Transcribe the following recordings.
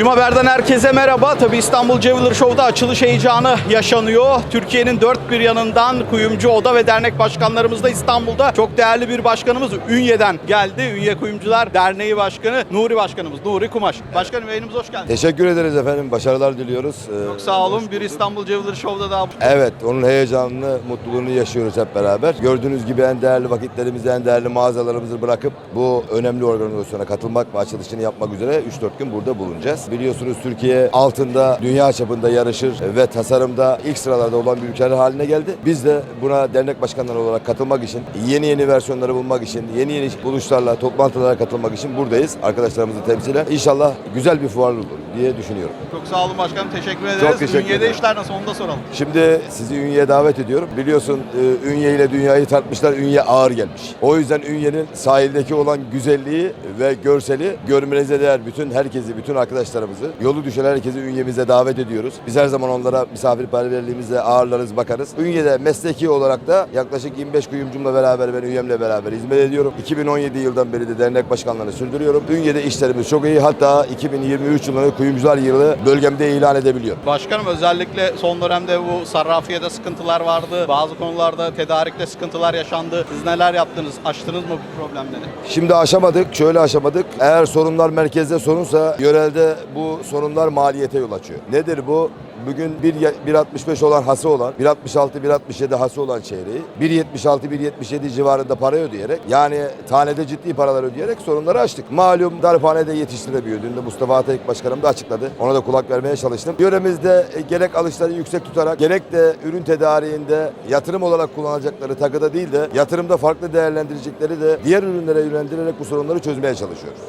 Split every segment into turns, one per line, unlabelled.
Kuyum Haber'den herkese merhaba. Tabi İstanbul Jeweler Show'da açılış heyecanı yaşanıyor. Türkiye'nin dört bir yanından kuyumcu oda ve dernek başkanlarımız da İstanbul'da. Çok değerli bir başkanımız Ünye'den geldi. Ünye Kuyumcular Derneği Başkanı Nuri Başkanımız Nuri Kumaş. Başkanım yayınımıza hoş geldiniz.
Teşekkür ederiz efendim. Başarılar diliyoruz. Ee,
Çok sağ olun. Bir İstanbul Jeweler Show'da daha
Evet, onun heyecanını, mutluluğunu yaşıyoruz hep beraber. Gördüğünüz gibi en değerli vakitlerimizi, en değerli mağazalarımızı bırakıp bu önemli organizasyona katılmak ve açılışını yapmak üzere 3-4 gün burada bulunacağız. Biliyorsunuz Türkiye altında, dünya çapında yarışır ve tasarımda ilk sıralarda olan bir ülke haline geldi. Biz de buna dernek başkanları olarak katılmak için, yeni yeni versiyonları bulmak için, yeni yeni buluşlarla, toplantılara katılmak için buradayız. Arkadaşlarımızı temsilen. İnşallah güzel bir fuar olur diye düşünüyorum.
Çok sağ olun başkanım. Teşekkür ederiz.
teşekkür
Ünye'de
ederim.
işler nasıl onu da soralım.
Şimdi sizi Ünye'ye davet ediyorum. Biliyorsun e, Ünye ile dünyayı tartmışlar. Ünye ağır gelmiş. O yüzden Ünye'nin sahildeki olan güzelliği ve görseli görmenize değer bütün herkesi, bütün arkadaşlarımızı, yolu düşen herkesi Ünye'mize davet ediyoruz. Biz her zaman onlara misafirperverliğimizle ağırlarız, bakarız. Ünye'de mesleki olarak da yaklaşık 25 kuyumcumla beraber ben Üyem'le beraber hizmet ediyorum. 2017 yıldan beri de dernek başkanlığını sürdürüyorum. Ünye'de işlerimiz çok iyi. Hatta 2023 yılını kuyumcular yılı bölgemde ilan edebiliyorum.
Başkanım özellikle son dönemde bu sarrafiyede sıkıntılar vardı. Bazı konularda tedarikte sıkıntılar yaşandı. Siz neler yaptınız? Aştınız mı bu problemleri?
Şimdi aşamadık, şöyle aşamadık. Eğer sorunlar merkezde sorunsa yörelde bu sorunlar maliyete yol açıyor. Nedir bu? Bugün 1 1.65 olan hası olan, 1.66 1.67 hası olan çeyreği 1.76 1.77 civarında para ödeyerek yani tanede ciddi paralar ödeyerek sorunları açtık. Malum darphanede yetiştiremiyor. Dün de Mustafa Atayık Başkanım da açıkladı. Ona da kulak vermeye çalıştım. Yöremizde e, gerek alışları yüksek tutarak gerek de ürün tedariğinde yatırım olarak kullanacakları takıda değil de yatırımda farklı değerlendirecekleri de diğer ürünlere yönlendirerek bu sorunları çözmeye çalışıyoruz.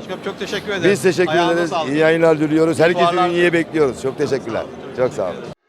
Başkanım çok teşekkür ederim.
Biz teşekkür
Ayağınıza
ederiz.
sağlık.
İyi yayınlar diliyoruz. Herkesi
fuarlar
Ünye'ye bekliyoruz. Çok teşekkürler.
Çok sağ olun.
Çok sağ olun.